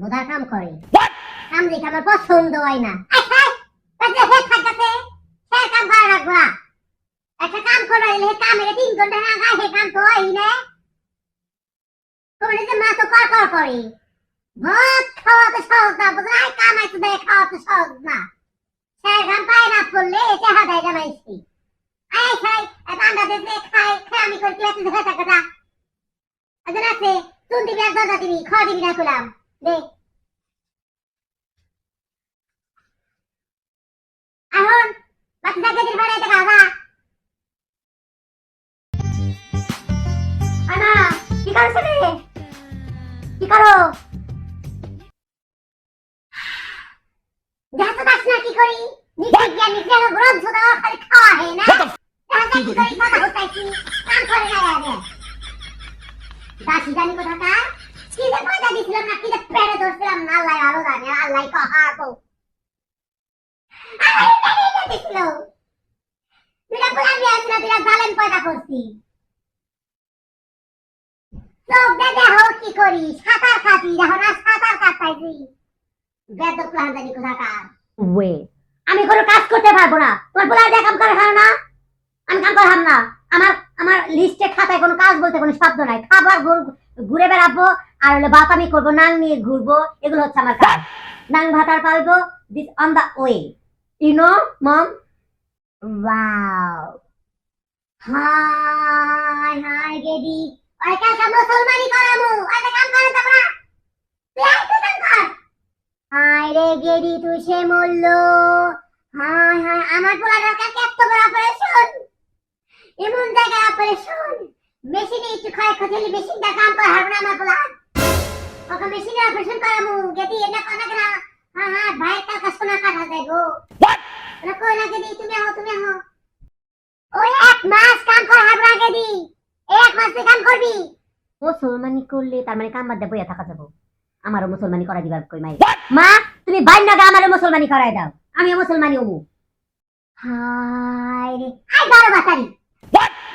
বোধার কাম করে। কাম দেখে আমার পছন্দ হয় না। কাম করা রাখব একটা কাম করে তিন ঘণ্টা না গায়ে হে কাম তো হয় না। তোমার যে মা তো কর কর করে। ভাত খাওয়া তো সহজ না বুঝলে? আই কামাই তো দেয় খাওয়া তো সহজ না। সে কাম পায় না করলে এটা হাদায় জামাইছি। আই খাই খাই খাই আমি করে কি দেখা থাকে না আজন আছে তুই দিবি আর দাদা দিবি খাওয়া দিবি না দে এখন বাচ্চাকে দিন বাড়াইতে খাওয়া আনা কি করছ রে কি করো? দেখো দাস না কি করি? নিচে গিয়া নিচে গ্রন্থ দেওয়া খালি খাওয়া হয় না। দেখা কি করি? কথা হতাইছি কাম করে না আগে দাসি জানি কোথাকার। কি দিছিলাম না? পেড়ে ধরছিলাম না? আল্লাহ জানে আল্লাহ কহাবো দিছিল? তুইরা বলা দিয়ে আসলে জালেন পয়দা করছি। চোখ দে দেহ কি করি সাঁতার কাটি দেখো না সাঁতার কাটাইছি বেদ প্লান কোথাকার? ওয়ে। আমি কোনো কাজ করতে পারব না। তোমার বলে কাম করে খাও না? আমি কাম করলাম না। আমার আমার লিস্টে খাতায় কোনো কাজ বলতে কোনো শব্দ নাই। খাবার ঘুর- বেড়াবো, আর হলো ভাত আমি করব নাং নিয়ে ঘুরবো, এগুলো হচ্ছে আমার কাজ। নাং ভাতার পালবো this on the way you know mom wow hi hi Gede ওই কালকে মুসলমানি করামু ওই তো কাম করে তোমরা। আয় তুই কাম কর? হাই রে গেদি তুই সে মূল্য। হাই হাই, আমার পোলা দরকার এত বড় অপারেশন এমন জায়গায় অপারেশন মেশিনে একটু ক্ষতি হলে মেশিনটা কাম করে হবে না আমার পোলা ওকে মেশিনে অপারেশন করামু গেদি এটা কোনা কেনা? হ্যাঁ হ্যাঁ ভাইয়ের কালকে সোনা কাটা যাইবো। রকো লাগে দি তুমি আহো তুমি আহো ওই এক মাস কাম কর হাব লাগে দি এই এক মাস তুই কাম করবি। মুসলমানি করলে তার মানে কাম বাদ বইয়া থাকা যাব। আমারও মুসলমানি করা দিবার কই মাই মা তুমি বাইর না আমারও মুসলমানি করাই দাও। আমিও মুসলমানি হমু হাই রে আই বারো বাতারি। তো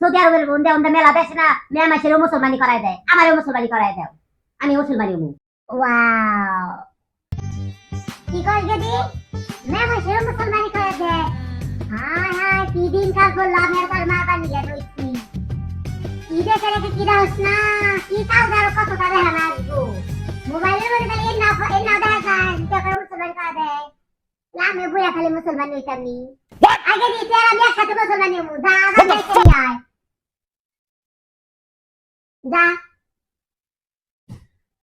সৌদি আরবের বন্ধে মেলা দেশে না মেয়া মাসেরও মুসলমানি করাই দেয়। আমারও মুসলমানি করাই দেয় আমি মুসলমানি হব ওয়াও। কি কয় গেদি মেয়া মাসেরও মুসলমানি করায় দেয়। কি দিন কাল মা বানিয়ে রইছি। কি দেখে রেখে কি দাস না? কি কাল কত মোবাইলের মধ্যে না না দেখা যায় কি করে দেয়। আমি বুয়া খালি মুসলমান আগে আর আমি একসাথে মুসলমান যা দেখে আয় যা